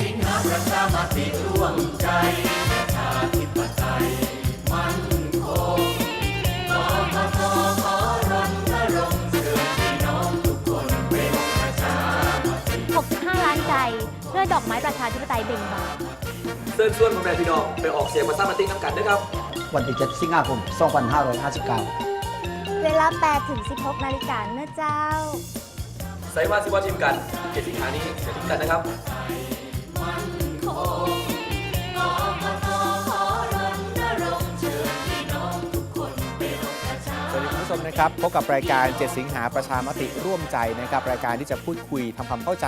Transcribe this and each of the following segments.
สิงหาประชามติร่วมใจประชาธิปไตยมั่นคงกกตขอรณรงค์เชิญพี่น้องทุกคนเป็นประชามติ65 ล้านใจเพื่อดอกไม้ประชาธิปไตยเบ่งบานเชิญชวนพ่อแม่พี่น้องไปออกเสียงประชามติน้ำกันด้วยครับ วันที่7สิงหาคม 2559 เวลา8ถึง16 นาฬิกาเนื้อเจ้า ใส่ว่าสิว่าทีมกันเจ็ดสิงหานี้เจอทีมกันนะครับ นะครับพบกับรายการ 7 สิงหาประชามติร่วมใจนะครับรายการที่จะพูดคุยทำความเข้าใจ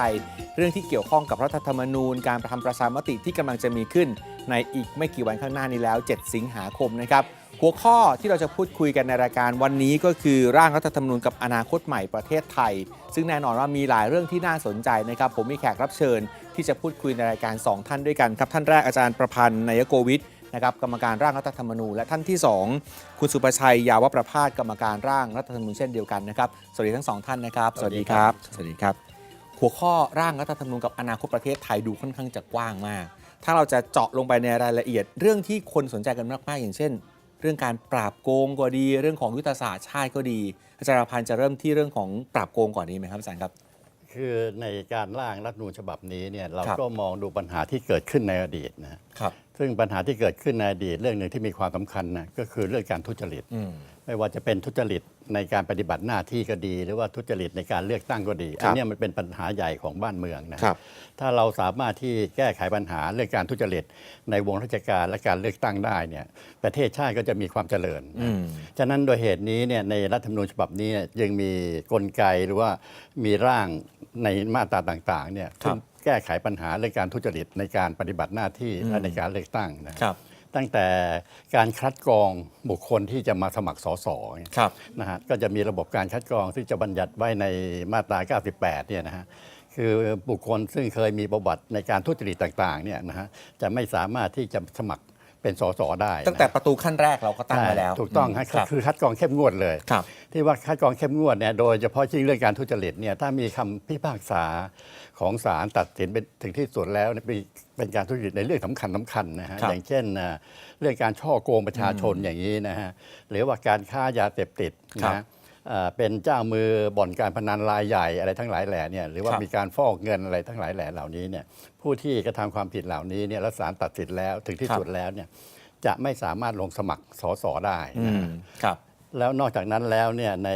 เรื่องที่เกี่ยวข้องกับรัฐธรรมนูญ การประทำประชามติที่กำลังจะมีขึ้น ในอีกไม่กี่วันข้างหน้านี้แล้ว 7 สิงหาคมนะครับหัวข้อที่เราจะพูดคุยกันในรายการวันนี้ก็คือร่างรัฐธรรมนูญกับอนาคตใหม่ประเทศไทย ซึ่งแน่นอนว่ามีหลายเรื่องที่น่าสนใจนะครับ ผมมีแขกรับเชิญที่จะพูดคุยในรายการ 2 ท่านด้วยกันครับ ท่านแรกอาจารย์ประพันธ์นายโกวิท นะครับกรรมการร่างรัฐธรรมนูญและท่านที่ 2 คุณสุประชัยยาวประพาสกรรมการร่างรัฐธรรมนูญเช่นเดียวกันนะครับสวัสดีทั้งสองท่านนะครับ สวัสดีครับ สวัสดีครับ หัวข้อร่างรัฐธรรมนูญกับอนาคตประเทศไทยดูค่อนข้างจะกว้างมาก ถ้าเราจะเจาะลงไปในรายละเอียด เรื่องที่คนสนใจกันมากๆอย่างเช่น เรื่องการปราบโกงก็ดี เรื่องของยุทธศาสตร์ชาติก็ดีอาจารย์ประพันธ์จะเริ่มที่เรื่องของปราบโกงก่อนดีไหมครับอาจารย์ครับ คือในการร่างรัฐธรรมนูญฉบับนี้เนี่ยเราครับก็มองดูปัญหาที่เกิดขึ้นในอดีตนะครับซึ่งปัญหาที่เกิดขึ้นในอดีตเรื่องหนึ่งที่มีความสำคัญนะก็คือเรื่องการทุจริตอืมไม่ว่าจะเป็นทุจริตในการปฏิบัติหน้าที่ก็ดี หรือว่าทุจริตในการเลือกตั้งก็ดีครับอันเนี้ยมันเป็นปัญหาใหญ่ของบ้านเมืองนะครับ ถ้าเราสามารถที่แก้ไขปัญหาเรื่องการทุจริต ในวงราชการและการเลือกตั้งได้เนี่ยประเทศชาติก็จะมีความเจริญอืนะมฉะนั้นโดยเหตุนี้เนี่ยในรัฐธรรมนูญฉบับนี้เนี่ยยังมีกลไกหรือว่ามีร่าง ในมาตราต่างๆเนี่ยครับซึ่งแก้ไขปัญหาเรื่องการทุจริตในการปฏิบัติหน้าที่อืมและในการเลือกตั้งนะครับตั้งแต่การคัดกรองบุคคลที่จะมาสมัครสสเนี่ยครับนะฮะก็จะมีระบบการคัดกรองซึ่งจะบัญญัติไว้ในมาตรา 98 เนี่ยนะฮะคือบุคคลซึ่งเคยมีประวัติในการทุจริตต่างๆเนี่ยนะฮะจะไม่สามารถที่จะสมัคร เป็นสสได้นะตั้งแต่ประตูขั้นแรกเราก็ตั้งไว้แล้วใช่ถูกต้องฮะครับคือคัดกรองเข้มงวดเลยครับที่ว่าคัดกรองเข้มงวดเนี่ยโดยเฉพาะยิ่งเรื่องการทุจริตเนี่ยถ้ามีคำพิพากษาของศาลตัดสินเป็นถึงที่สุดแล้วเนี่ยเป็นเป็นการทุจริตในเรื่องสำคัญสำคัญนะฮะครับอย่างเช่นอ่าเรื่องการช่อโกงประชาชนอย่างนี้นะฮะหรือว่าการค้ายาเสพติดครับนะอ่า เป็นเจ้ามือบ่อนการพนันรายใหญ่อะไรทั้งหลายแหล่เนี่ยหรือว่าครับมีการฟอกเงินอะไรทั้งหลายแหล่เหล่านี้เนี่ยผู้ที่กระทำความผิดเหล่านี้เนี่ยแล้วศาลตัดสินแล้วถึงที่ครับสุดแล้วเนี่ยจะไม่สามารถลงสมัครสสได้อืนะมฮะครับ แล้วนอกจากนั้นแล้วเนี่ยใน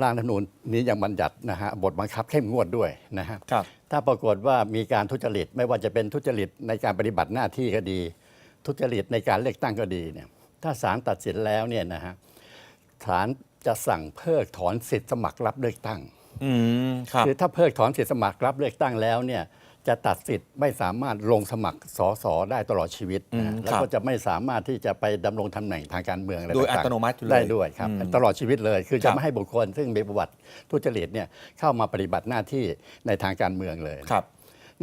ร่างรัฐธรรมนูญนี้ยังบัญญัตินะฮะบทบังคับเข้มงวดด้วยนะฮะครับ ถ้าปรากฏว่ามีการทุจริต ไม่ว่าจะเป็นทุจริตในการปฏิบัติหน้าที่ก็ดี ทุจริตในการเลือกตั้งก็ดีเนี่ยถ้าศาลตัดสินแล้วเนี่ยนะฮะศาล จะสั่งเพิกถอนสิทธิสมัครรับเลือกตั้งอืมครับคือถ้าเพิกถอนสิทธิสมัครรับเลือกตั้งแล้วเนี่ยจะตัดสิทธิ์ไม่สามารถลงสมัครสสได้ตลอดชีวิตอืมนะแล้วครับก็จะไม่สามารถที่จะไปดำรงตำแหน่งทางการเมืองอะไรโดยต่างๆอัตโนมัติเลยได้ด้วยครับอืมตลอดชีวิตเลย คือครัจะบไม่ให้บุคคล ซึ่งมีประวัติทุจริตเนี่ยเข้ามาปฏิบัติหน้าที่ในทางการเมืองเลยครับ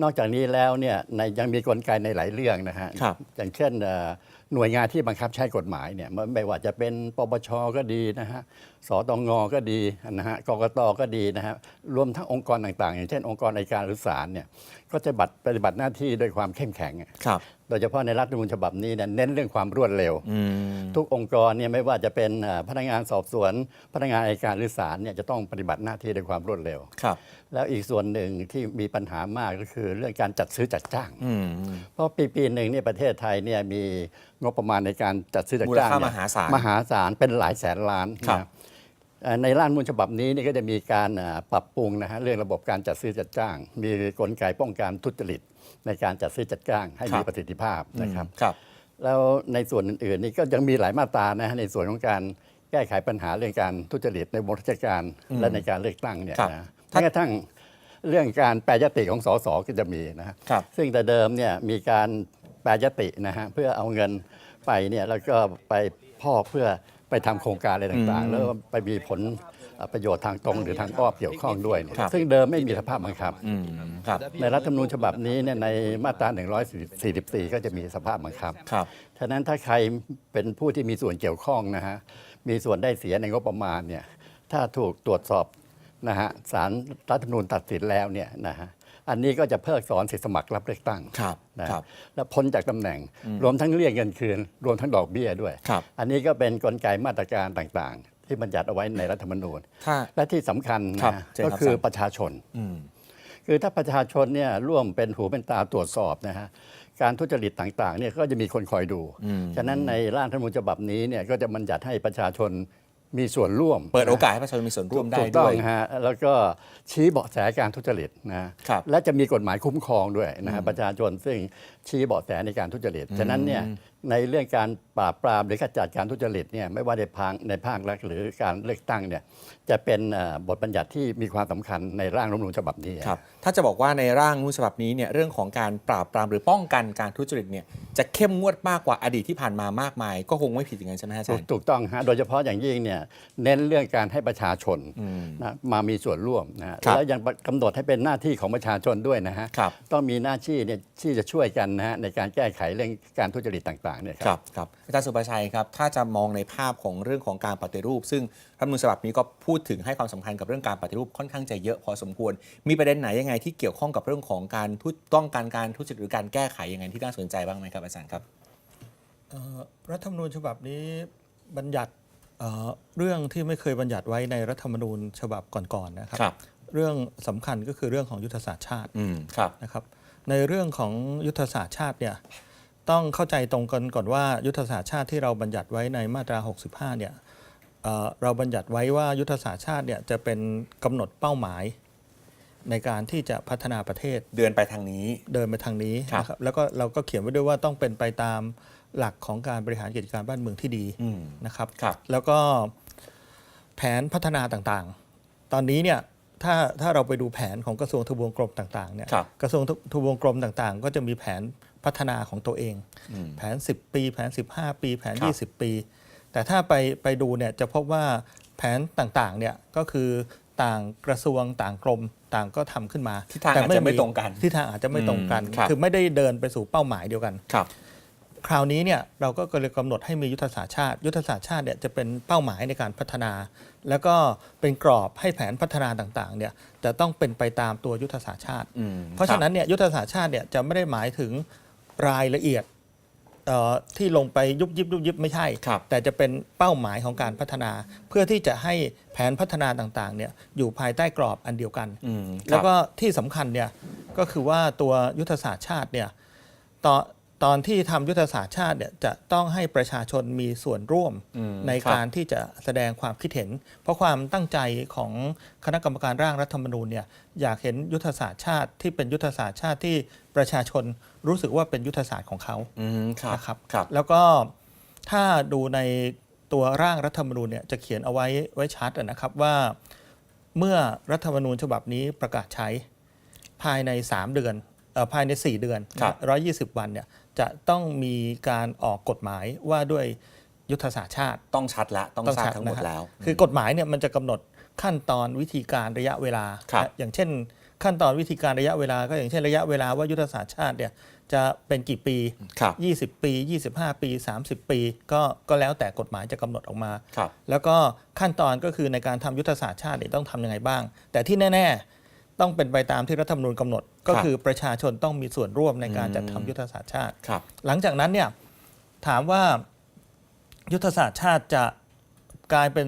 นอกจากนี้แล้วเนี่ยในยังมีกลไกในหลายเรื่องนะฮะครับอย่างเช่นเอ่อหน่วยงานที่บังคับใช้กฎหมายเนี่ยไม่ไม่ว่าจะเป็นปปชก็ดีนะฮะ สตงก็ดีนะฮะกกตก็ดีนะฮะรวมทั้งองค์กรต่างๆ อย่างเช่นองค์กรอัยการหรือศาลเนี่ยก็จะบัตรปฏิบัติหน้าที่ด้วยความเข้มแข็งครับโดยเฉพาะในรัฐธรรมนูญฉบับนี้เนี่ยเน้นเรื่องความรวดเร็วอืมทุกองค์กรเนี่ยไม่ว่าจะเป็นเอ่อพนักงานสอบสวน พนักงานอัยการหรือศาลเนี่ยจะต้องปฏิบัติหน้าที่ด้วยความรวดเร็วครับ แล้วอีกส่วนหนึ่งที่มีปัญหามากก็คือเรื่องการจัดซื้อจัดจ้างอืมเพราะปีปีหนึ่งเนี่ยประเทศไทยเนี่ยมีงบประมาณในการจัดซื้อจัดมูลจ้างค่าเนี่มยหาศาลมหาศาลเป็นหลายแสนล้านครับนะเอ่อ ในร่างรัฐธรรมนูญฉบับนี้นี่ก็จะมีการเอ่อปรับปรุงนะฮะเรื่องระบบการจัดซื้อจัดจ้าง มีกลไกป้องกันทุจริตในการจัดซื้อจัดจ้างให้มีประสิทธิภาพนะครับครับแล้วในส่วนอื่นๆนี่ก็ยังมีหลายมาตรานะฮะในส่วนของการแก้ไขปัญหาเรื่องการทุจริตในวงราชการอืมและในการเลือกตั้งเนี่ยครับนะแม้กระทั่งเรื่องการแปรยติของสสก็จะมีนะฮะครับซึ่งแต่เดิมเนี่ยมีการแปรยตินะฮะเพื่อเอาเงินไปเนี่ยแล้วก็ไปพอกเพื่อ ไปทำโครงการอะไรต่างอืมๆแล้วไปมีผลเอ่อประโยชน์ทางตรงหรือทางอ้อมเกี่ยวข้องด้วยเนี่ยครับซึ่งเดิมไม่มีสภาพบังคับอืมครับ ในรัฐธรรมนูญฉบับนี้เนี่ยในมาตรา 144 ก็จะมีสภาพบังคับครับ ฉะนั้นถ้าใครเป็นผู้ที่มีส่วนเกี่ยวข้องนะฮะ มีส่วนได้เสียในงบประมาณเนี่ย ถ้าถูกตรวจสอบนะฮะศาลรัฐธรรมนูญตัดสินแล้วเนี่ยนะฮะ อันนี้ก็จะเพิกถอนสิทธิสมัครรับเลือกตั้งครับนะครับและพ้นจากตำแหน่ง รวมทั้งเรียกเงินคืน รวมทั้งดอกเบี้ยด้วยครับอันนี้ก็เป็นกลไกมาตรการต่างๆ ที่บัญญัติเอาไว้ในรัฐธรรมนูญถ้าและที่สำคัญครับนะเชิญก็ครับคืออาจารย์ประชาชนอืมคือถ้าประชาชนเนี่ยร่วมเป็นหูเป็นตาตรวจสอบนะฮะการทุจริตต่างๆเนี่ยก็จะมีคนคอยดูอืมฉะนั้นในร่างรัฐธรรมนูญฉบับนี้เนี่ยก็จะบัญญัติให้ประชาชน มีส่วนร่วมเปิดโอกาสให้ประชาชนมีส่วนร่วมได้ถูกต้ด้อวงยฮะแล้วก็ชี้เบาะแสการทุจริตนะครับและจะมีกฎหมายคุ้มครองด้วยนะฮะประชาชนซึ่งชี้เบาะแสในการทุจริตฉะนั้นเนี่ย ในเรื่องการปราบปรามหรือขจัดการทุจริตเนี่ยไม่ว่าในภาคในภาครัฐหรือการเลือกตั้งเนี่ยจะเป็นเอ่อบทบัญญัติที่มีความสำคัญในร่างรัฐธรรมนูญฉบับนี้ครับถ้าจะบอกว่าในร่างรัฐธรรมนูญฉบับนี้เนี่ยเรื่องของการปราบปรามหรือป้องกันการทุจริตเนี่ยจะเข้มงวดมากกว่าอดีตที่ผ่านมามากมาย ก็คงไม่ผิดอย่างนั้นใช่ไหมฮะอาจารย์ถูกต้องฮะโดยเฉพาะอย่างยิ่งเนี่ยเน้นเรื่องการให้ประชาชนอืมนะมามีส่วนร่วมนะฮะครับแล้วยังกำหนดให้เป็นหน้าที่ของประชาชนด้วยนะฮะครับต้องมีหน้าที่เนี่ยที่จะช่วยกันนะฮะในการแก้ไขเรื่องการทุจริตต่างๆเนี่ยคครับรับครับอาจารย์สุประชัยครับ ถ้าจะมองในภาพของเรื่องของการปฏิรูป ซึ่งรัฐธรรมนูญฉบับนี้ก็พูดถึงให้ความสำคัญกับเรื่องการปฏิรูปค่อนข้างจะเยอะพอสมควร มีประเด็นไหนยังไงที่เกี่ยวข้องกับเรื่องของการทุจต้องการการทุจริตหรือการแก้ไขยังไงที่น่าสนใจบ้างไหมครับอาจารย์ครับเอ่อรัฐธรรมนูญฉบับนี้บัญญัติเอ่อเรื่องที่ไม่เคยบัญญัติไว้ในรัฐธรรมนูญฉบับก่อนๆนะครับครับเรื่องสำคัญก็คือเรื่องของยุทธศาสตร์ชาติอืมครับนะครับในเรื่องของยุทธศาสตร์ชาติเนี่ย ต้องเข้าใจตรงกันก่อนว่ายุทธศาสตร์ชาติที่เราบัญญัติไว้ในมาตรา 65 เนี่ยเอ่อเราบัญญัติไว้ว่ายุทธศาสตร์ชาติเนี่ยจะเป็นกำหนดเป้าหมาย ในการที่จะพัฒนาประเทศเดินไปทางนี้เดินไปทางนี้ครับนะครับแล้วก็เราก็เขียนไว้ด้วยว่าต้องเป็นไปตามหลักของการบริหารกิจการบ้านเมืองที่ดีอืมนะครับครับแล้วก็แผนพัฒนาต่างๆ ตอนนี้เนี่ยถ้าถ้าเราไปดูแผนของกระทรวงทบวงกรมต่างๆเนี่ยครับกระทรวงทบวงกรมต่างๆ ก็จะมีแผน พัฒนาของตัวเองอืมแผน 10 ปี แผน 15 ปี แผนครับ20 ปี แต่ถ้าไปไปดูเนี่ยจะพบว่าแผนต่างๆเนี่ยก็คือต่างกระทรวงต่างกรมต่างก็ทำขึ้นมาทิศทางอาจจะไม่ตรงกันทิศทางอาจจะไม่ตรงกันอืมครับคือไม่ได้เดินไปสู่เป้าหมายเดียวกันครับ คราวนี้เนี่ยเราก็เลยกำหนดให้มียุทธศาสตร์ชาติ ยุทธศาสตร์ชาติเนี่ยจะเป็นเป้าหมายในการพัฒนา แล้วก็เป็นกรอบให้แผนพัฒนาต่างๆเนี่ยจะต้องเป็นไปตามตัวยุทธศาสตร์ชาติอืมเพราะฉะนั้นเนี่ยยุทธศาสตร์ชาติเนี่ยจะไม่ได้หมายถึง รายละเอียดเอ่อที่ลงไปยุบยิบยุบยิบไม่ใช่ครับแต่จะเป็นเป้าหมายของการพัฒนา เพื่อที่จะให้แผนพัฒนาต่างๆเนี่ยอยู่ภายใต้กรอบอันเดียวกันอืมครับแล้วก็ที่สำคัญเนี่ยก็คือว่าตัวยุทธศาสตร์ชาติเนี่ยตอน ตอนที่ทำยุทธศาสตร์ชาติเนี่ยจะต้องให้ประชาชนมีส่วนร่วมอืมในครับการที่จะแสดงความคิดเห็น เพราะความตั้งใจของคณะกรรมการร่างรัฐธรรมนูญเนี่ยอยากเห็นยุทธศาสตร์ชาติที่เป็นยุทธศาสตร์ชาติที่ประชาชนรู้สึกว่าเป็นยุทธศาสตร์ของเขาอืมครับนะครับครับแล้วก็ถ้าดูในตัวร่างรัฐธรรมนูญเนี่ยจะเขียนเอาไว้ไว้ชัดอะนะครับว่า เมื่อรัฐธรรมนูญฉบับนี้ประกาศใช้ภายใน 3 เดือนเออภายใน 4 เดือนครับร้อยยี่สิบวันเนี่ย จะต้องมีการออกกฎหมายว่าด้วยยุทธศาสตร์ชาติ ต้องชัดละต้องทราบทั้งหมดนะฮะแล้ว คือกฎหมายเนี่ยมันจะกำหนดขั้นตอนวิธีการระยะเวลาครับนะอย่างเช่น ขั้นตอนวิธีการระยะเวลา ก็อย่างเช่นระยะเวลาว่ายุทธศาสตร์ชาติเนี่ยจะเป็นกี่ปีครับ20 ปี 25 ปี 30 ปี ก็ก็แล้วแต่กฎหมายจะกำหนดออกมาครับแล้วก็ขั้นตอนก็คือในการทำยุทธศาสตร์ชาติเนี่ยต้องทำยังไงบ้าง แต่ที่แน่ ๆ ต้องเป็นไปตามที่รัฐธรรมนูญกำหนด ก็ครับคือประชาชนต้องมีส่วนร่วมในการอืมจัดทำยุทธศาสตร์ชาติ ครับ หลังจากนั้นเนี่ยถามว่ายุทธศาสตร์ชาติจะกลายเป็น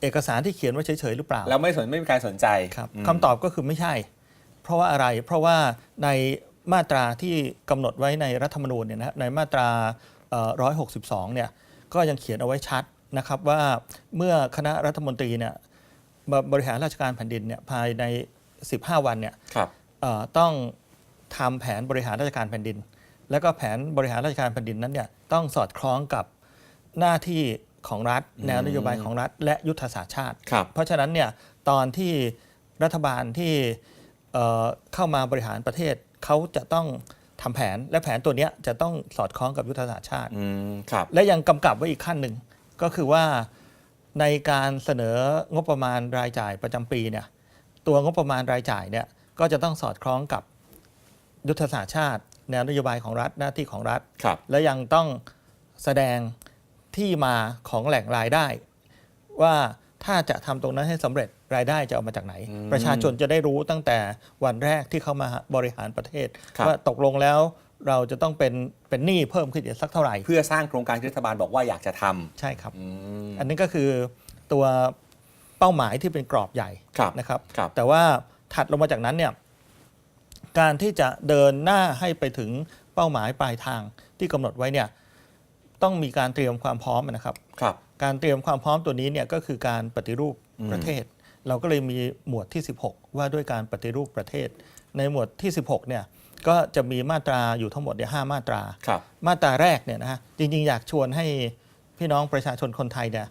เอกสารที่เขียนไว้เฉยๆหรือเปล่าแล้วไม่สนไม่มีการสนใจครับอืมคำตอบก็คือไม่ใช่ เพราะว่าอะไรเพราะว่าในมาตราที่กำหนดไว้ในรัฐธรรมนูญเนี่ยนะในมาตราเอ่อ162เนี่ยก็ยังเขียนเอาไว้ชัดนะครับว่าเมื่อคณะรัฐมนตรีเนี่ยมาบริหารราชการแผ่นดินเนี่ยภายใน 15 วันเนี่ยครับเอ่อต้องทำแผนบริหารราชการแผ่นดิน แล้วก็แผนบริหารราชการแผ่นดินนั้นเนี่ยต้องสอดคล้องกับหน้าที่ของรัฐ แนวนโยบายของรัฐ และยุทธศาสตร์ชาติ ครับ เพราะฉะนั้นเนี่ยตอนที่รัฐบาลที่เอ่อเข้ามาบริหารประเทศเขาจะต้องทำแผนและแผนตัวเนี้ยจะต้องสอดคล้องกับยุทธศาสตร์ชาติ อืมครับ และยังกำกับไว้อีกขั้นหนึ่งก็คือว่าในการเสนองบประมาณรายจ่ายประจำปีเนี่ย ตัวงบประมาณรายจ่ายเนี่ยก็จะต้องสอดคล้องกับยุทธศาสตร์ชาติ แนวนโยบายของรัฐหน้าที่ของรัฐ ครับ และยังต้องแสดงที่มาของแหล่งรายได้ ว่าถ้าจะทำตรงนั้นให้สำเร็จรายได้จะเอามาจากไหนอืมประชาชนจะได้รู้ตั้งแต่วันแรกที่เข้ามาบริหารประเทศ ครับ ว่าตกลงแล้วเราจะต้องเป็นเป็นหนี้เพิ่มขึ้นอีกสักเท่าไหร่เพื่อสร้างโครงการที่รัฐบาลบอกว่าอยากจะทำใช่ครับ อืม อันนี้ก็คือตัวเป้าหมายที่เป็นกรอบใหญ่ครับนะครับ ครับ แต่ว่าถัดลงมาจากนั้นเนี่ยการที่จะเดินหน้าให้ไปถึงเป้าหมายปลายทางที่กำหนดไว้เนี่ยต้องมีการเตรียมความพร้อมนะครับ ครับ การเตรียมความพร้อมตัวนี้เนี่ยก็คือการปฏิรูปอืมประเทศ เราก็เลยมีหมวดที่ 16 ว่าด้วยการปฏิรูปประเทศ ในหมวดที่ 16เนี่ยก็จะมีมาตราอยู่ทั้งหมดเนี่ยห้ามาตรา ครับ มาตราแรกเนี่ยนะฮะจริงๆ อยากชวนให้พี่น้องประชาชนคนไทยเนี่ย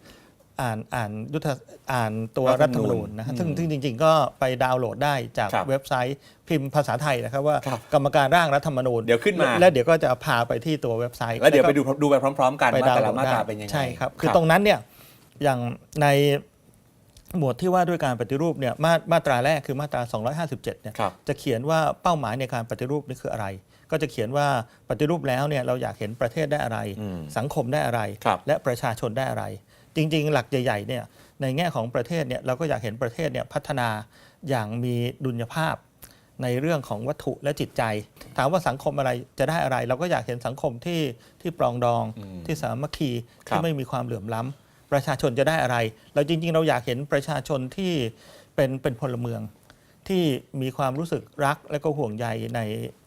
อ่านอ่านยุทธอ่านตัวรัรัฐฐธธรรรรมมนูนูญญนะฮะอืมซึ่งซึ่งจริง ๆ ก็ไปดาวน์โหลดได้จากครับเว็บไซต์พิมพ์ภาษาไทยนะครับว่าครับกรรมการร่างรัฐธรรมนูญเดี๋ยวขึ้นมา แล้วเดี๋ยวก็จะพาไปที่ตัวเว็บไซต์แล้วเดี๋ยวไปก็ดูดูไปพร้อม ๆ กันไปว่าดาวแต่น์โหลละดมาตราได้เป็นยังไงใช่ครับ คือตรงนั้นเนี่ยอย่างในหมวดที่ว่าด้วยการปฏิรูปเนี่ยมามาตราแรกคือมาตรา 257เนี่ย ครับ จะเขียนว่าเป้าหมายในการปฏิรูปนี่คืออะไร ก็จะเขียนว่าปฏิรูปแล้วเนี่ยเราอยากเห็นประเทศได้อะไร อืมสังคมได้อะไร ครับและประชาชนได้อะไร จริง ๆ หลักใหญ่ๆเนี่ยในแง่ของประเทศเนี่ยเราก็อยากเห็นประเทศเนี่ยพัฒนาอย่างมีดุลยภาพในเรื่องของวัตถุและจิตใจ ถามว่าสังคมอะไรจะได้อะไร เราก็อยากเห็นสังคมที่ที่ปรองดองอืมที่สามัคคีครับที่ไม่มีความเหลื่อมล้ำประชาชนจะได้อะไร เราจริง ๆ เราอยากเห็นประชาชนที่เป็นเป็นพลเมือง ที่มีความรู้สึกรักและก็ห่วงใยใน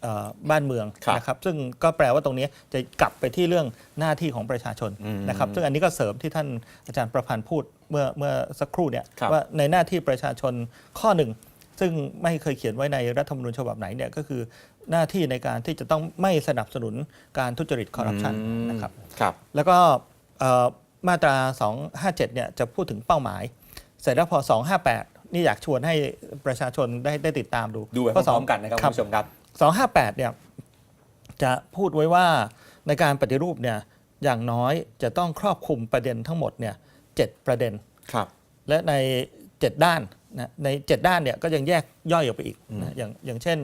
เอ่อบ้านเมืองครับนะครับซึ่งก็แปลว่าตรงนี้จะกลับไปที่เรื่องหน้าที่ของประชาชนอืมนะครับซึ่งอันนี้ก็เสริมที่ท่านอาจารย์ประพันธ์พูดเมื่อเมื่อสักครู่เนี่ยครับว่าในหน้าที่ประชาชนข้อหนึ่ง ซึ่งไม่เคยเขียนไว้ในรัฐธรรมนูญฉบับไหนเนี่ยก็คือหน้าที่ในการที่จะต้องไม่สนับสนุนการทุจริตคอร์รัปชันอืมนะครับครับ แล้วก็เอ่อมาตรา 257เนี่ยจะพูดถึงเป้าหมายเสร็จแล้วพอ 258 นี่อยากชวนให้ประชาชนได้ได้ติดตามดูดูไปพเพาะสร้งอมๆกันนะครับคุณผู้ชมครับ 258 เนี่ยจะพูดไว้ว่าในการปฏิรูปเนี่ยอย่างน้อยจะต้องครอบคลุมประเด็นทั้งหมดเนี่ยเจ็ดประเด็นครับและใน 7 ด้านนะใน 7 ด้านเนี่ยก็ยังแยกย่อยออกไปอีกนะอย่างอย่างเช่น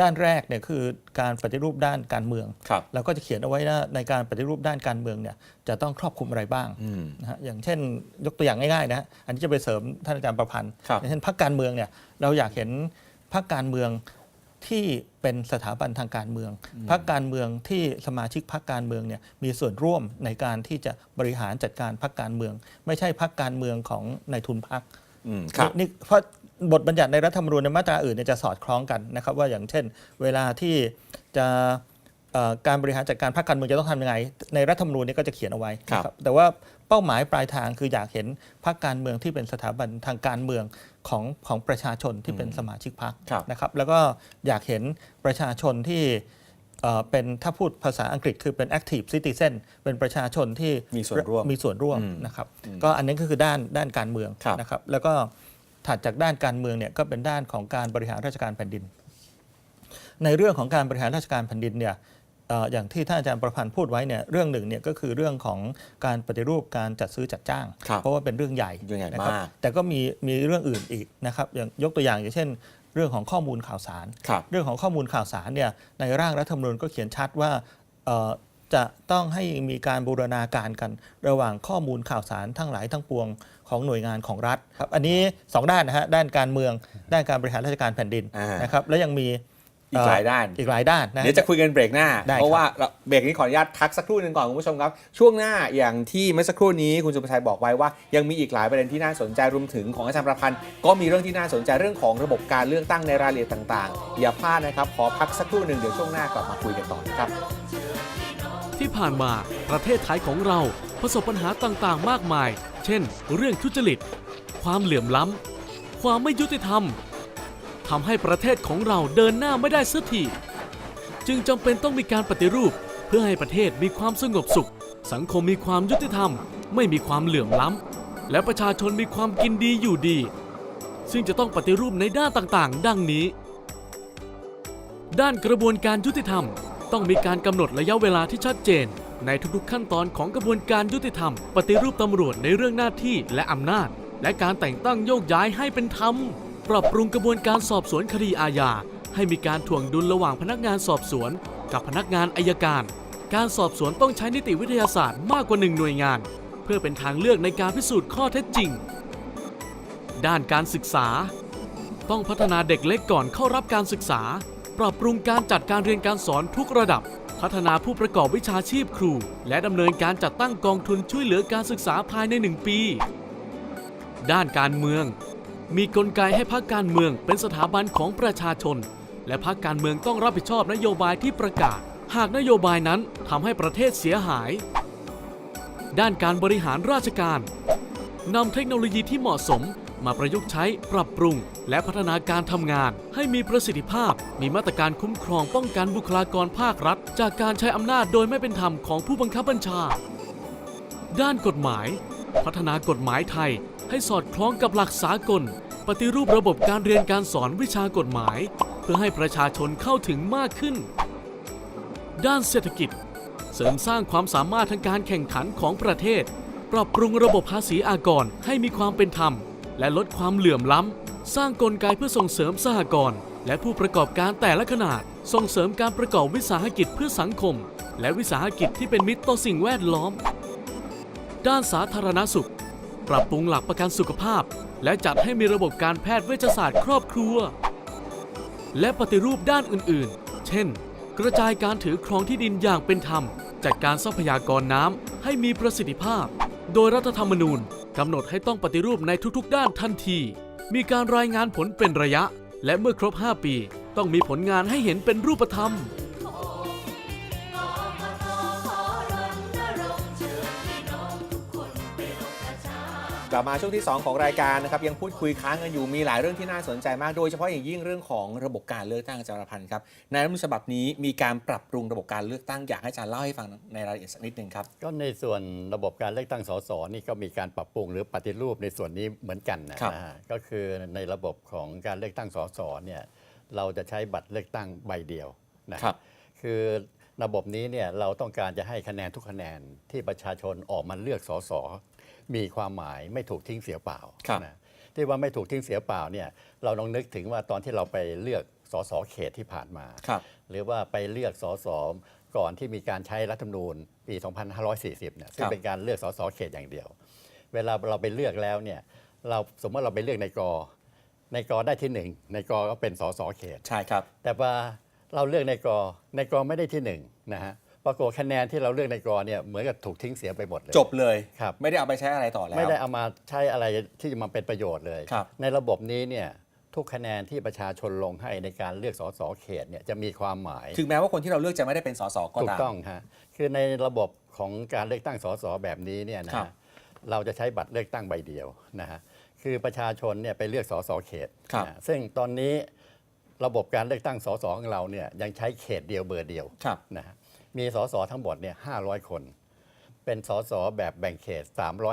ด้านแรกเนี่ยคือการปฏิรูปด้านการเมืองครับเราก็จะเขียนเอาไว้ว่าในการปฏิรูปด้านการเมืองเนี่ยจะต้องครอบคลุมอะไรบ้างอืมนะฮะอย่างเช่นยกตัวอย่างง่ายๆนะฮะอันนี้จะไปเสริมท่านอาจารย์ประพันธ์ครับอย่างเช่นพรรคการเมืองเนี่ยเราอยากเห็นพรรคการเมืองที่เป็นสถาบันทางการเมือง พรรคการเมืองที่สมาชิกพรรคการเมืองเนี่ยมีส่วนร่วมในการที่จะบริหารจัดการพรรคการเมือง ไม่ใช่พรรคการเมืองของนายทุนพรรคอืมครับนี่เพราะ บทบัญญัติในรัฐธรรมนูญในมาตราอื่นเนี่ยจะสอดคล้องกันนะครับ ว่าอย่างเช่น เวลาที่จะเอ่อการบริหารจัดการพรรคการเมืองจะต้องทำยังไง ในรัฐธรรมนูญเนี่ยก็จะเขียนเอาไว้ครับนะแต่ว่าเป้าหมายปลายทางคืออยากเห็นพรรคการเมืองที่เป็นสถาบันทางการเมืองของของประชาชนที่เป็นสมาชิกพรรคครับนะครับ แล้วก็อยากเห็นประชาชนที่เอ่อเป็นถ้าพูดภาษาอังกฤษคือเป็น active citizen เป็นประชาชนที่มีส่วนร่วมมีส่วนร่วมอืมนะครับ ก็อันนี้ก็คือด้านด้านการเมืองครับนะครับ แล้วก็ ถัดจากด้านการเมืองเนี่ยก็เป็นด้านของการบริหารราชการแผ่นดิน ในเรื่องของการบริหารราชการแผ่นดินเนี่ยเอ่ออย่างที่ท่านอาจารย์ประพันธ์พูดไว้เนี่ยเรื่องหนึ่งเนี่ยก็คือเรื่องของการปฏิรูปการจัดซื้อจัดจ้างครับเพราะว่าเป็นเรื่องใหญ่เรื่องใหญ่นะครับมากแต่ก็มีมีเรื่องอื่นอีกนะครับอย่างยกตัวอย่างอย่างเช่น เรื่องของข้อมูลข่าวสารครับเรื่องของข้อมูลข่าวสารเนี่ยในร่างรัฐธรรมนูญก็เขียนชัดว่าเอ่อจะต้องให้มีการบูรณาการกัน ระหว่างข้อมูลข่าวสารทั้งหลายทั้งปวง ของหน่วยงานของรัฐครับอันนี้ 2 ด้านนะฮะด้านการเมืองด้านการบริหารราชการแผ่นดินอ่าน นะครับแล้วยังมีอีกหลายด้าน อีกหลายด้านนะ เดี๋ยวจะคุยกันเบรกหน้า ได้เพราะครับว่าเราเบรกนี้ขออนุญาตพักสักครู่หนึ่งก่อนคุณผู้ชมครับ ช่วงหน้าอย่างที่เมื่อสักครู่นี้คุณสุภชัยบอกไว้ว่า ยังมีอีกหลายประเด็นที่น่าสนใจรวมถึงของอาจารย์ประพันธ์ ก็มีเรื่องที่น่าสนใจเรื่องของระบบการเลือกตั้งในรายละเอียดต่างๆ อย่าพลาดนะครับขอพักสักครู่หนึ่งเดี๋ยวช่วงหน้ากลับมาคุยกันต่อนะครับ ที่ผ่านมาประเทศไทยของเรา ประสบปัญหาต่างๆ มากมาย เช่น เรื่องทุจริต ความเหลื่อมล้ำ ความไม่ยุติธรรมทำให้ประเทศของเราเดินหน้าไม่ได้สักทีจึงจำเป็นต้องมีการปฏิรูป เพื่อให้ประเทศมีความสงบสุข สังคมมีความยุติธรรม ไม่มีความเหลื่อมล้ำ และประชาชนมีความกินดีอยู่ดี ซึ่งจะต้องปฏิรูปในด้านต่างๆ ดังนี้ ด้านกระบวนการยุติธรรม ต้องมีการกำหนดระยะเวลาที่ชัดเจน ในทุกๆขั้นตอนของกระบวนการยุติธรรม ปฏิรูปตำรวจในเรื่องหน้าที่และอำนาจ และการแต่งตั้งโยกย้ายให้เป็นธรรม ปรับปรุงกระบวนการสอบสวนคดีอาญาให้มีการถ่วงดุลระหว่างพนักงานสอบสวน กับพนักงานอายการ การสอบสวนต้องใช้นิติวิทยาศาสตร์มากกว่าหนึ่งหน่วยงาน เพื่อเป็นทางเลือกในการพิสูจน์ข้อเท็จจริง ด้านการศึกษา ต้องพัฒนาเด็กเล็กก่อนเข้ารับการศึกษา ปรับปรุงการจัดการเรียนการสอนทุกระดับ พัฒนาผู้ประกอบวิชาชีพครู และดำเนินการจัดตั้งกองทุนช่วยเหลือการศึกษาภายในหนึ่งปี ด้านการเมือง มีกลไกให้พรรคการเมืองเป็นสถาบันของประชาชน และพรรคการเมืองต้องรับผิดชอบนโยบายที่ประกาศ หากนโยบายนั้นทำให้ประเทศเสียหาย ด้านการบริหารราชการนำเทคโนโลยีที่เหมาะสม มาประยุกต์ใช้ปรับปรุง และพัฒนาการทำงาน ให้มีประสิทธิภาพ มีมาตรการคุ้มครองป้องกันบุคลากรภาครัฐ จากการใช้อำนาจโดยไม่เป็นธรรมของผู้บังคับบัญชา ด้านกฎหมาย พัฒนากฎหมายไทย ให้สอดคล้องกับหลักสากล ปฏิรูประบบการเรียนการสอนวิชากฎหมาย เพื่อให้ประชาชนเข้าถึงมากขึ้น ด้านเศรษฐกิจ เสริมสร้างความสามารถทางการแข่งขันของประเทศ ปรับปรุงระบบภาษีอากรให้มีความเป็นธรรม และลดความเหลื่อมล้ำ สร้างกลไกเพื่อส่งเสริมสหกรณ์และผู้ประกอบการแต่ละขนาด ส่งเสริมการประกอบวิสาหกิจเพื่อสังคม และวิสาหกิจที่เป็นมิตรต่อสิ่งแวดล้อม ด้านสาธารณสุข ปรับปรุงหลักประกันสุขภาพ และจัดให้มีระบบการแพทย์เวชศาสตร์ครอบครัว และปฏิรูปด้านอื่นๆ เช่น กระจายการถือครองที่ดินอย่างเป็นธรรม จัดการทรัพยากรน้ำให้มีประสิทธิภาพ โดยรัฐธรรมนูญ กำหนดให้ต้องปฏิรูปในทุกๆ ด้านทันที มีการรายงานผลเป็นระยะ และเมื่อครบ 5 ปี ต้องมีผลงานให้เห็นเป็นรูปธรรม กลับมาช่วงที่ 2 ของรายการนะครับยังพูดคุยค้างกันอยู่มีหลายเรื่องที่น่าสนใจมากโดยเฉพาะอย่างยิ่งเรื่องของระบบการเลือกตั้งอาจารย์พันธ์ครับในรัฐธรรมนูญฉบับนี้มีการปรับปรุงระบบการเลือกตั้งอยากให้อาจารย์เล่าให้ฟังในรายละเอียดสักนิดนึงครับ ก็ในส่วนระบบการเลือกตั้งสสนี่ก็มีการปรับปรุงหรือปฏิรูปในส่วนนี้เหมือนกันนะครับ นะฮะก็คือในระบบของการเลือกตั้งสสเนี่ยเราจะใช้บัตรเลือกตั้งใบเดียวนะครับคือระบบนี้เนี่ยเราต้องการจะให้คะแนนทุกคะแนนที่ประชาชนออกมาเลือกสส มีความหมายไม่ถูกทิ้งเสียเปล่าครับนะที่ว่าไม่ถูกทิ้งเสียเปล่าเนี่ยเราลองนึกถึงว่าตอนที่เราไปเลือกสสเขตที่ผ่านมาครับหรือว่าไปเลือกสสก่อนที่มีการใช้รัฐธรรมนูญปี 2540 เนี่ยซึ่งครับเป็นการเลือกสสเขตอย่างเดียว เวลาเราไปเลือกแล้วเนี่ยเราสมมติเราไปเลือกในกอในกอได้ที่หนึ่งในกอก็เป็นสสเขตใช่ครับ แต่ว่าเราเลือกในกอในกอไม่ได้ที่หนึ่งนะฮะ ปรากฏคะแนนที่เราเลือกในกอเนี่ยเหมือนกับถูกทิ้งเสียไปหมดเลย จบเลยครับ ไม่ได้เอาไปใช้อะไรต่อแล้ว ไม่ได้เอามาใช้อะไรที่จะมาเป็นประโยชน์เลย ครับ ในระบบนี้เนี่ยทุกคะแนนที่ประชาชนลงให้ในการเลือกสสเขตเนี่ยจะมีความหมาย ถึงแม้ว่าคนที่เราเลือกจะไม่ได้เป็นสสก็ถูกตาม ต้องฮะคือในระบบของการเลือกตั้งสสแบบนี้เนี่ยนะครับฮะเราจะใช้บัตรเลือกตั้งใบเดียวนะฮะคือประชาชนเนี่ยไปเลือกสสเขตครับ นะซึ่งตอนนี้ระบบการเลือกตั้งสสของเราเนี่ยยังใช้เขตเดียวเบอร์เดียวครับ นะฮะ มีสสทั้งหมดเนี่ย500คน เป็นสสแบบแบ่งเขต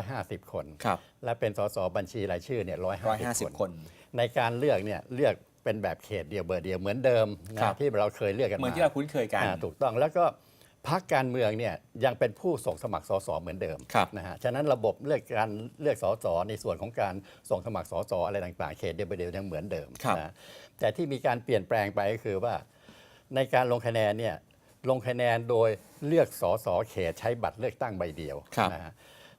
350 คน ครับและเป็นสสบัญชีรายชื่อเนี่ยร้อยห้าสิบ150คนในการเลือกเนี่ยเลือกเป็นแบบเขตเดียวเบอร์เดียวเหมือนเดิมนะครับ ที่เราเคยเลือกกันเหมือนมาที่เราคุ้นเคยกัน อ่าถูกต้องแล้วก็พักการเมืองเนี่ยยังเป็นผู้ส่งสมัครสสเหมือนเดิมครับ นะฮะฉะนั้นระบบเลือกการเลือกสสในส่วนของการส่งสมัครสสอะไรต่างๆ เขตเดียวเบอร์เดียวยังเหมือนเดิมครับ นะแต่ที่มีการเปลี่ยนแปลงไปก็คือว่า ในการลงคะแนนเนี่ย ลงคะแนนโดยเลือกสสเขตใช้บัตรเลือกตั้งใบเดียวครับนะฮะ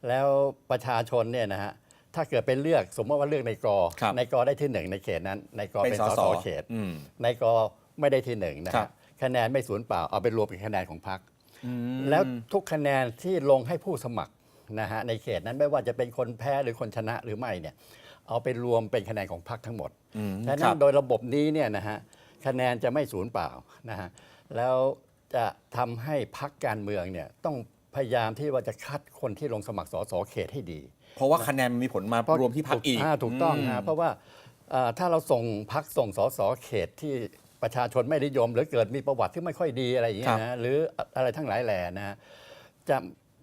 แล้วประชาชนเนี่ยนะฮะถ้าเกิดไปเลือกสมมติว่าเลือกในกอครับในกอได้ที่หนึ่งในเขตนั้น ในกอเป็นเป็นสสสสเขต อืมในกอไม่ได้ที่หนึ่งนะครัฮะบ คะแนนไม่สูญเปล่าเอาไปรวมเป็นคะแนนของพรรค แล้วทุกคะแนนที่ลงให้ผู้สมัครนะฮะในเขตนั้นไม่ว่าจะเป็นคนแพ้หรือคนชนะหรือไม่เนี่ยเอาไปรวมเป็นคะแนนของพรรคทั้งหมดอืมฉะคนั้รันบ โดยระบบนี้เนี่ยนะฮะคะแนนจะไม่สูญเปล่านะฮะแล้ว จะทำให้พรรคการเมืองเนี่ยต้องพยายามที่ว่าจะคัดคนที่ลงสมัครสสเขตให้ดี เพราะว่าคะแนนมันมีผลมาเพราะรวมที่พักอีกาถูกต้องมฮะเพราะว่าเอ่อถ้าเราส่งพักส่งสสเขตที่ประชาชนไม่นิยม หรือเกิดมีประวัติที่ไม่ค่อยดีอะไรอย่างเงี้ครัยบนะหรืออะไรทั้งหลายแหล่นะฮะจะ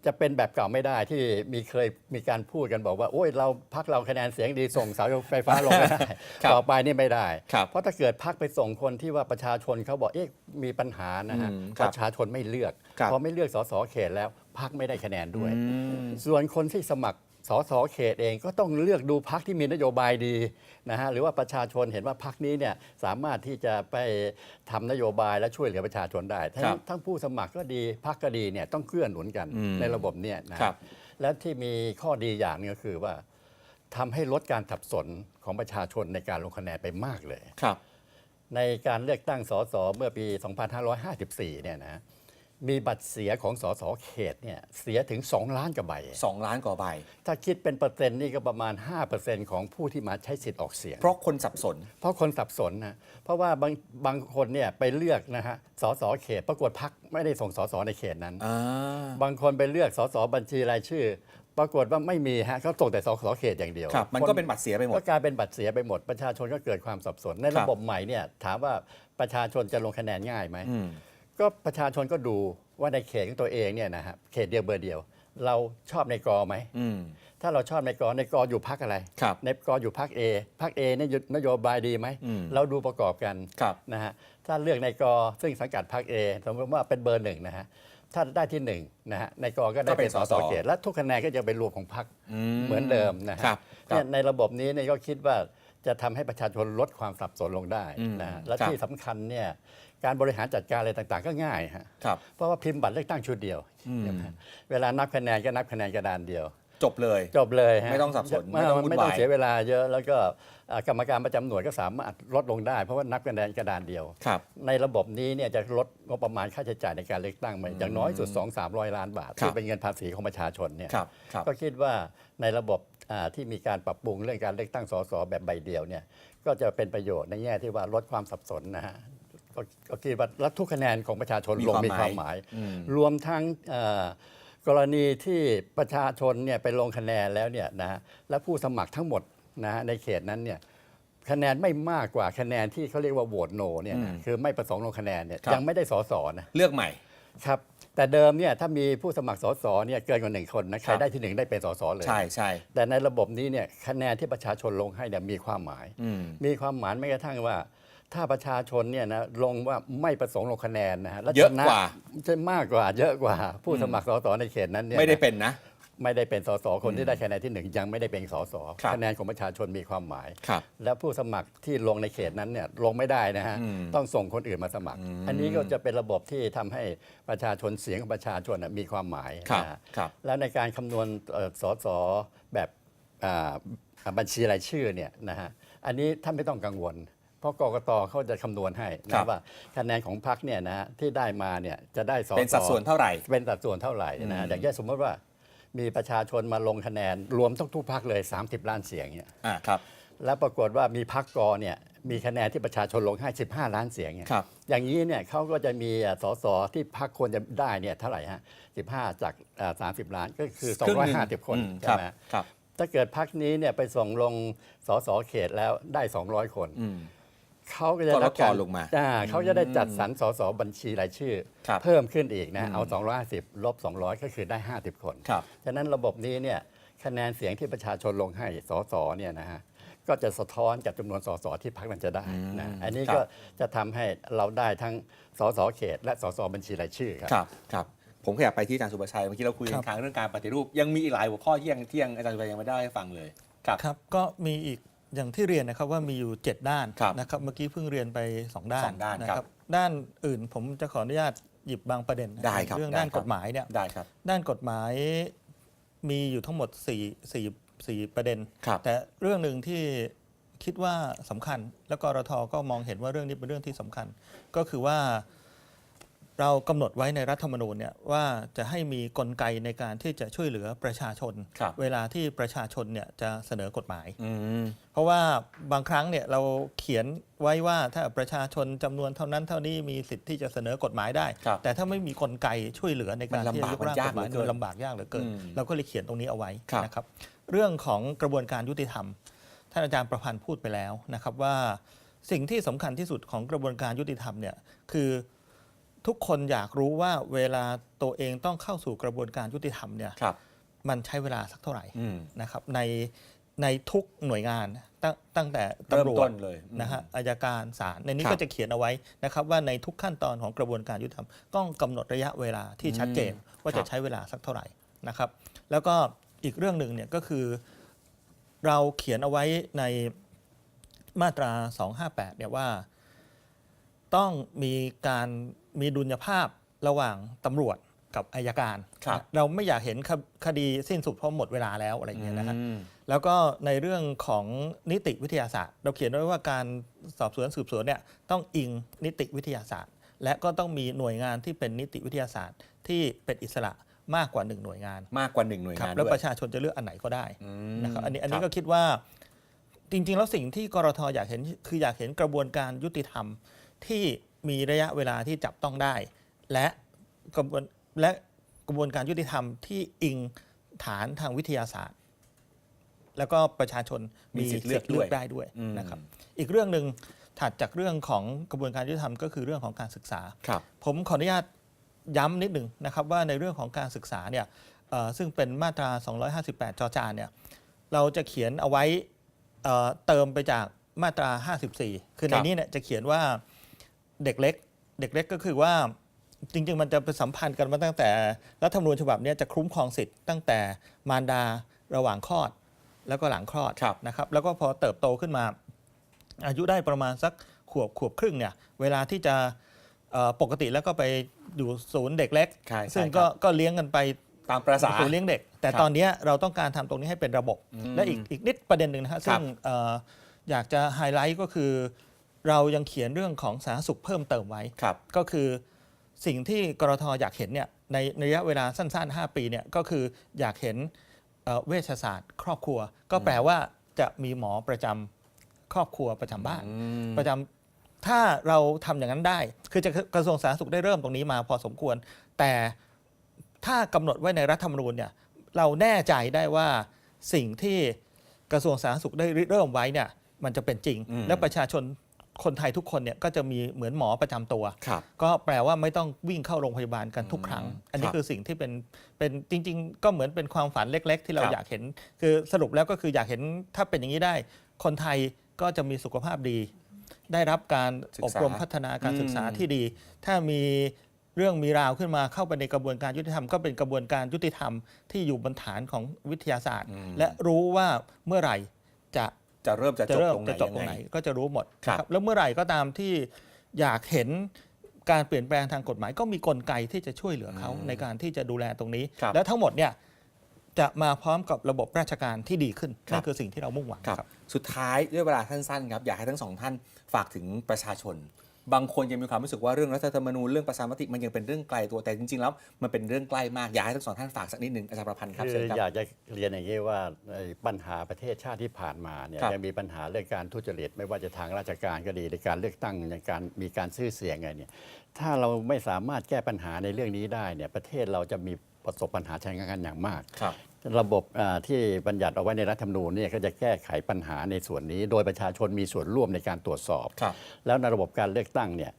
จะเป็นแบบเก่าไม่ได้ที่มีเคยมีการพูดกันบอกว่า โอ้ยเราพักเราคะแนนเสียงดีส่งเสาไฟฟ้าลงไม่ได้ครับต่อไปนี่ไม่ได้ครับเพราะถ้าเกิดพักไปส่งคนที่ว่าประชาชนเขาบอกเอ๊ะมีปัญหานะฮะอืมคปรับระชาชนไม่เลือกครับพอไม่เลือกสสเขตแล้วพักไม่ได้คะแนนด้วยอืมส่วนคนที่สมัคร สสเขตเองก็ต้องเลือกดูพักที่มีนโยบายดีนะฮะหรือว่าประชาชนเห็นว่าพักนี้เนี่ยสามารถที่จะไปทำนโยบายและช่วยเหลือประชาชนได้ ทั้งครับทั้งผู้สมัครก็ดีพักก็ดีเนี่ยต้องเกื้อหนุนกันอืมในระบบเนี่ยนะครับและที่มีข้อดีอย่างหนึงก็คือว่าทำให้ลดการสับสนของประชาชนในการลงคะแนนไปมากเลยครับ ในการเลือกตั้งสสเมื่อปี 2554 เนี่ยนะ มีบัตรเสียของสสเขตเนี่ยเสียถึง 2 ล้านกว่าใบ 2 ล้านกว่าใบ ถ้าคิดเป็นเปอร์เซ็นต์นี่ก็ประมาณ 5%ของผู้ที่มาใช้สิทธิ์ออกเสียง เพราะคนสับสน เพราะคนสับสนนะเพราะว่าบางบางคนเนี่ยไปเลือกนะฮะสสเขตปรากฏพักไม่ได้ส่งสสในเขตนั้นอ่าบางคนไปเลือกสสบัญชีรายชื่อ ปรากฏว่าไม่มีฮะเขาส่งแต่สสเขตอย่างเดียวครับมันก็เป็นบัตรเสียไปหมดก็กลายเป็นบัตรเสียไปหมดประชาชนก็เกิดความสับสนในครัระบบบใหม่เนี่ยถามว่าประชาชนจะลงคะแนนง่ายไหมอืม ก็ประชาชนก็ดูว่าในเขตของตัวเองเนี่ยนะฮะเขตเดียวเบอร์เดียว เราชอบในกอไหม อืม ถ้าเราชอบในกอในกออยู่พักอะไร ครับในกออยู่พักเอพักเอเนี่ยนโยบายดีไหม อืมเราดูประกอบกันครับ นะฮะถ้าเลือกในกอซึ่งสังกัดพักเอสมมติว่าเป็นเบอร์หนึ่งนะฮะถ้าได้ที่หนึ่งนะฮะในกอก็ได้ก็เป็เป็นนสสสสเขตและทุกคะแนนก็จะไปรวมของพักอืเหมือนเดิมนะฮะครับครัเนี่บยในระบบนี้เนี่ยก็คิดว่าจะทำให้ประชาชนลดความสับสนลงได้อืมนะฮะและครับ ที่สำคัญเนี่ย การบริหารจัดการอะไรต่างๆ ก็ง่ายฮะครับ เพราะว่าพิมพ์บัตรเลือกตั้งชุดเดียวอืมใช่ไหมฮะเวลานับคะแนนก็นับคะแนนกระดานเดียว จบเลยจบเลยฮะไม่ต้องสับสนไม่ไม่ต้องวุ่นวายไม่ต้องเสียเวลาเยอะแล้วก็อ่ากรรมการประจำหน่วยก็สามารถลดลงได้ เพราะว่านับคะแนนกระดานเดียว ครับ ในระบบนี้เนี่ยจะลดงบประมาณค่าใช้จ่ายในการเลือกตั้งมาอย่างน้อยสุด 2 3 0 0 ล้านบาท ครับที่เป็นเงินภาษีของประชาชนเนี่ย ครับครับ ก็คิดว่าในระบบอ่าที่มีการปรับปรุงเรื่องการเลือกตั้งสสแบบใบเดียวเนี่ยก็จะเป็นประโยชน์ในแง่ที่ว่าลดความสับสนนะฮะ ก็ก็คิดว่าและทุกคะแนนของประชาชนลงมีความหมาย รวมทั้งกรณีที่ประชาชนเนี่ยไปลงคะแนนแล้วเนี่ยนะฮะและผู้สมัครทั้งหมดนะฮะในเขตนั้นเนี่ยคะแนนไม่มากกว่าคะแนนที่เขาเรียกว่าโหวตโนเนี่ยนะคือไม่ประสงค์ลงคะแนนเนี่ยยังไม่ได้สอสอนะเลือกใหม่ครับแต่เดิมเนี่ยถ้ามีผู้สมัครสสเนี่ยเกินกว่าหนึ่งคนนะใครได้ที่หนึ่งได้เป็นสสเลยใช่ใช่แต่ในระบบนี้เนี่ยคะแนนที่ประชาชนลงให้เนี่ยมีความหมายมมีความหมายไม่กระทั่งว่า ถ้าประชาชนเนี่ยนะลงว่าไม่ประสงค์ลงคะแนนนะฮะและเยอะชนกว่า ใช่มากกว่า เยอะกว่า ผู้สมัครสสในเขตนั้นเนี่ยไม่ได้นะเป็นนะ ไม่ได้เป็นสสคนที่ได้คะแนนที่หนึ่งยังไม่ได้เป็นสสครับคะแนนของประชาชนมีความหมาย ครับและผู้สมัครที่ลงในเขตนั้นเนี่ยลงไม่ได้นะฮะอืมต้องส่งคนอื่นมาสมัครอืมอันนี้ก็จะเป็นระบบที่ทำให้ประชาชนเสียงของประชาชนน่ะมีความหมายครับนะฮะครับ แล้วในการคำนวณเอ่อสสแบบอ่าบัญชีรายชื่อเนี่ยนะฮะอันนี้ท่านไม่ต้องกังวล เพราะกกตเขาจะคำนวณให้ครันะบ ว่าคะแนนของพรรคเนี่ยนะฮะที่ได้มาเนี่ยจะได้สสเป็นสัดส่วนเท่าไหร่ เป็นสัดส่วนเท่าไหร่นะฮะอืม อย่างเช่นสมมติว่ามีประชาชนมาลงคะแนนรวมทุกทุกพักเลย 30 ล้านเสียงเนี่ยอ่าครับ แล้วปรากฏว่ามีพักกอเนี่ยมีคะแนนที่ประชาชนลงให้15 ล้านเสียงเนี่ย ครับ อย่างนี้เนี่ยเขาก็จะมีอะสสที่พักควรจะได้เนี่ยเท่าไหร่ฮะ15 จากอ่า30 ล้านก็คือครึ่งหนึ่ง250 คนอืมใช่ไหมครับครับ ถ้าเกิดพักนี้เนี่ยไปส่งลงสสเขตแล้วได้ 200 คน อืม เขาก็จะก็ลดรับการทอนลงมาอ่เขาจะได้จัดสรรสสบัญชีรายชื่อครับเพิ่มขึ้นอีกนะอืมเอา 250 ลบ 200 ก็คือได้ 50 คนครับฉะนั้นระบบนี้เนี่ยคะแนนเสียงที่ประชาชนลงให้สสเนี่ยนะฮะก็จะสะท้อนกับจำนวนสสที่พักนั้นจะได้นะอืมอันนี้ครับก็จะทำให้เราได้ทั้งสสเขต และสสบัญชีรายชื่อครับครับครับผมขยับไปที่อาจารย์สุประชัยเมื่อกี้เราคุยครักันบค้างเรื่องการปฏิรูป ยังมีอีกหลายหัวข้อที่ยังที่ยังอาจารย์สุประชัยยังไม่ได้ให้ฟังเลยครับครับ ก็มีอีก อย่างที่เรียนนะครับว่ามีอยู่ 7 ด้านครับนะครับเมื่อกี้เพิ่งเรียนไป 2 ด้านสองด้านนะครับด้านอื่นผมจะขออนุญาตหยิบบางประเด็นนะได้ครับเรื่องได้ด้านครับกฎหมายเนี่ยได้ครับด้านกฎหมายมีอยู่ทั้งหมด4 4 4ประเด็นครับแต่เรื่องหนึ่งที่คิดว่าสำคัญ แล้วก็รทก็มองเห็นว่าเรื่องนี้เป็นเรื่องที่สำคัญ ก็คือว่า เรากำหนดไว้ในรัฐธรรมนูญเนี่ยว่าจะให้มีกลไกในการที่จะช่วยเหลือประชาชน ครับเวลาที่ประชาชนเนี่ยจะเสนอกฎหมาย อืมเพราะว่าบางครั้งเนี่ยเราเขียนไว้ว่าถ้าประชาชนจำนวนเท่านั้นเท่านี้มีสิทธิ์ที่จะเสนอกฎหมายได้ ครับแต่ถ้าไม่มีกลไกช่วยเหลือในการมันลำที่บากจะยกร่างมันยากกฎหมายเหลือเกินมันลำบากยากเหลือเกิน อืมเราก็เลยเขียนตรงนี้เอาไว้ครับ นะครับเรื่องของกระบวนการยุติธรรม ท่านอาจารย์ประพันธ์พูดไปแล้วนะครับว่า สิ่งที่สำคัญที่สุดของกระบวนการยุติธรรมเนี่ยคือ ทุกคนอยากรู้ว่าเวลาตัวเองต้องเข้าสู่กระบวนการยุติธรรมเนี่ยครับ มันใช้เวลาสักเท่าไหร่อืม นะครับในในทุกหน่วยงานตั้งตั้งแต่เริ่มตำรวต้จนเลยอืมนะฮะอายการศาลในนี้ครับก็จะเขียนเอาไว้นะครับว่าในทุกขั้นตอนของกระบวนการยุติธรรมต้องกำหนดระยะเวลาที่ชัดเจนว่าครัจะบ ใช้เวลาสักเท่าไหร่นะครับ แล้วก็อีกเรื่องหนึ่งเนี่ยก็คือ เราเขียนเอาไว้ในมาตรา 258 เนี่ยว่า ต้องมีการ มีดุลยภาพระหว่างตำรวจกับอายการครับเราไม่อยากเห็นคคดีสิ้นสุดเพราะหมดเวลาแล้วอะไรอย่างเงี้ยนะฮะอืม แล้วก็ในเรื่องของนิติวิทยาศาสตร์ เราเขียนไว้ว่าการสอบสวนสืบสวนเนี่ยต้องอิงนิติวิทยาศาสตร์ และก็ต้องมีหน่วยงานที่เป็นนิติวิทยาศาสตร์ ที่เป็นอิสระมากกว่าหนึ่งหน่วยงานมากกว่าหนึ่งหน่วยครับงานแล้วด้วปยระชาชนจะเลือกอันไหนก็ได้ อืมนะครับอันนี้อันนี้คก็รับ คิดว่าจริง ๆ แล้วสิ่งที่กรทอยากเห็นคืออยากเห็นกระบวนการยุติธรรมที่ มีระยะเวลาที่จับต้องได้ และกระบวนและกระบวนการยุติธรรมที่อิงฐานทางวิทยาศาสตร์ แล้วก็ประชาชนมีมีสิสิททธิ์ธิ์เลืเลืออกกด้วยได้ด้วยอืมนะครับ อีกเรื่องหนึ่งถัดจากเรื่องของกระบวนการยุติธรรมก็คือเรื่องของการศึกษาครับผมขออนุญาตย้ำนิดหนึ่งนะครับว่าในเรื่องของการศึกษาเนี่ยเอ่อซึ่งเป็นมาตรา 258 จอจานเนี่ยเราจะเขียนเอาไว้เอ่อเติมไปจากมาตรา 54 คือในครับนี้เนี่ยจะเขียนว่า เด็กเล็ก เด็กเล็กก็คือว่าจริง ๆ มันจะเป็นสัมพันธ์กันมาตั้งแต่รัฐธรรมนูญฉบับเนี้จะคุ้มครองสิทธิ์ตั้งแต่มารดาระหว่างคลอด แล้วก็หลังคลอดครับนะครับ แล้วก็พอเติบโตขึ้นมา อายุได้ประมาณสักขวบขวบครึ่งเนี่ย เวลาที่จะเอ่อปกติแล้วก็ไปอยู่ศูนย์เด็กเล็กใช่ใช่ซึ่งคก็รับก็เลี้ยงกันไปตามประษาศูนย์เลี้ยงเด็ก แต่ครับตอนเนี้ยเราต้องการทำตรงนี้ให้เป็นระบบอืมและอีกอีกนิดประเด็นหนึ่งนะฮะซึ่งเอ่ออยากจะไฮไลท์ก็คือ เรายังเขียนเรื่องของสาธารณสุขเพิ่มเติมไว้ ครับ ก็คือสิ่งที่กรทอยากเห็นเนี่ยในในระยะเวลาสั้นๆ 5 ปีเนี่ยก็คืออยากเห็นเอ่อเวชศาสตร์ ครอบครัว ก็แปลว่าจะมีหมอประจำครอบครัวประจำบ้าน อืม ประจำถ้าเราทำอย่างนั้นได้ คือจะกระทรวงสาธารณสุขได้เริ่มตรงนี้มาพอสมควร แต่ถ้ากำหนดไว้ในรัฐธรรมนูญเนี่ยเราแน่ใจได้ว่าสิ่งที่กระทรวงสาธารณสุขได้ริเริ่มไว้เนี่ยมันจะเป็นจริง อืม และประชาชน คนไทยทุกคนเนี่ยก็จะมีเหมือนหมอประจำตัว ครับ ก็แปลว่าไม่ต้องวิ่งเข้าโรงพยาบาลกันทุกครั้งอืมอันนี้ครับคือสิ่งที่เป็นเป็นจริง ๆ ก็เหมือนเป็นความฝันเล็ก ๆ ที่เราครับ อยากเห็น คือสรุปแล้วก็คืออยากเห็นถ้าเป็นอย่างนี้ได้ คนไทยก็จะมีสุขภาพดี ได้รับการศึกอบษารมพัฒนาการอืมศึกษาที่ดี ถ้ามีเรื่องมีราวขึ้นมาเข้าไปในกระบวนการยุติธรรมก็เป็นกระบวนการยุติธรรมที่อยู่บนฐานของวิทยาศาสตร์อืมและรู้ว่าเมื่อไหร่จะ จะเริ่มจะจะจบเริ่มตรงไหนจะจบตรงไหนยังงก็จะรู้หมดครับนะแล้วเมื่อไหร่ก็ตามที่อยากเห็นการเปลี่ยนแปลงทางกฎหมายก็มีกลไกที่จะช่วยเหลือเขาอืมในการที่จะดูแลตรงนี้ครับและทั้งหมดเนี่ยจะมาพร้อมกับระบบราชการที่ดีขึ้นครับนั่นคือสิ่งที่เรามุ่งหวังครับครับ สุดท้ายด้วยเวลาสั้นๆครับอยากให้ทั้งสองท่านฝากถึงประชาชน บางคนยังมีความรู้สึกว่าเรื่องรัฐธรรมนูญเรื่องประชามติมันยังเป็นเรื่องไกลตัวแต่จริงๆแล้วมันเป็นเรื่องใกล้มากอยากให้ทั้งสองท่านฝากสักนิดหนึ่งอาจารย์ประพันธ์ครับคืเชิญอครับอยากจะเรียนอย่างนี้ว่าไอ้ปัญหาประเทศชาติที่ผ่านมาเนี่ยครับยังมีปัญหาเรื่องการทุจริตไม่ว่าจะทางราชการก็ดีในการเลือกตั้งในการมีการซื้อเสียงไงเนี่ยถ้าเราไม่สามารถแก้ปัญหาในเรื่องนี้ได้เนี่ยประเทศเราจะมีประสบปัญหาทางการเงินอย่างมากค รับระบบอ่าที่บัญญัติเอาไว้ในรัฐธรรมนูญเนี่ยก็จะแก้ไขปัญหาในส่วนนี้ โดยประชาชนมีส่วนร่วมในการตรวจสอบครับแล้วในระบบการเลือกตั้งเนี่ย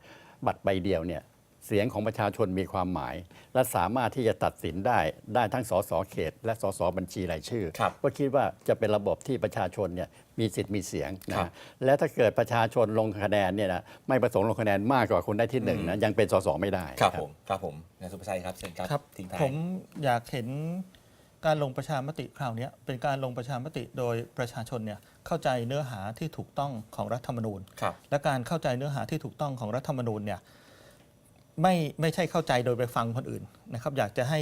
บัตรใบเดียวเนี่ยเสียงของประชาชนมีความหมาย และสามารถที่จะตัดสินได้ได้ทั้งสสเขต และสสบัญชีรายชื่อครับก็คิดว่าจะเป็นระบบที่ประชาชนเนี่ยมีสิทธิ์มีเสียงครันะบและถ้าเกิดประชาชนลงคะแนนเนี่ยนะไม่ประสงค์ลงคะแนนมากกว่าคนได้ที่หนึ่งนะยังเป็นสสไม่ได้ ครับผมครับผมนายสุภชัยครับเชิญครับครับทิ้งท้ายผมอยากเห็น การลงประชามติคราวเนี้ยเป็นการลงประชามติโดยประชาชนเนี่ยเข้าใจเนื้อหาที่ถูกต้องของรัฐธรรมนูญครับและการเข้าใจเนื้อหาที่ถูกต้องของรัฐธรรมนูญเนี่ยไม่ไม่ใช่เข้าใจโดยไปฟังคนอื่นนะครับ อยากจะให้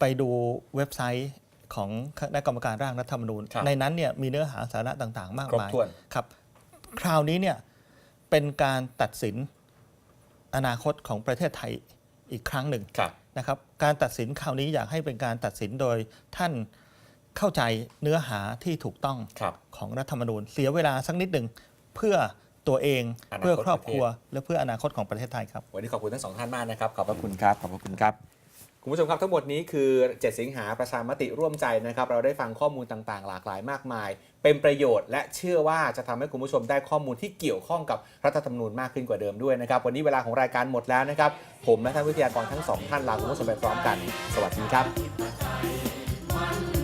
ไปดูเว็บไซต์ของคณะกรรมการร่างรัฐธรรมนูญครับในนั้นเนี่ยมีเนื้อหาสาระต่างๆ มากครบมายถ้วนครับ คราวนี้เนี่ยเป็นการตัดสินอนาคตของประเทศไทยอีกครั้งหนึ่งครับ นะครับการตัดสินคราวนี้อยากให้เป็นการตัดสินโดยท่านเข้าใจเนื้อหาที่ถูกต้องครับของรัฐธรรมนูญ เสียเวลาสักนิดหนึ่งเพื่อตัวเองอนาคตเพื่อครอบครัวประเทศและเพื่ออนาคตของประเทศไทยครับ วันนี้ขอบคุณทั้งสองท่านมากนะครับ ขอบพระคุณครับ ขอบพระคุณครับ คุณผู้ชมครับทั้งหมดนี้คือ 7 สิงหาประชามติร่วมใจนะครับ เราได้ฟังข้อมูลต่างๆ หลากหลายมากมาย เป็นประโยชน์และเชื่อว่าจะทำให้คุณผู้ชมได้ข้อมูลที่เกี่ยวข้องกับรัฐธรรมนูญมากขึ้นกว่าเดิมด้วยนะครับ วันนี้เวลาของรายการหมดแล้วนะครับ ผมและท่านวิทยากรทั้งสองท่านลาคุณผู้ชมไปพร้อมกัน สวัสดีครับ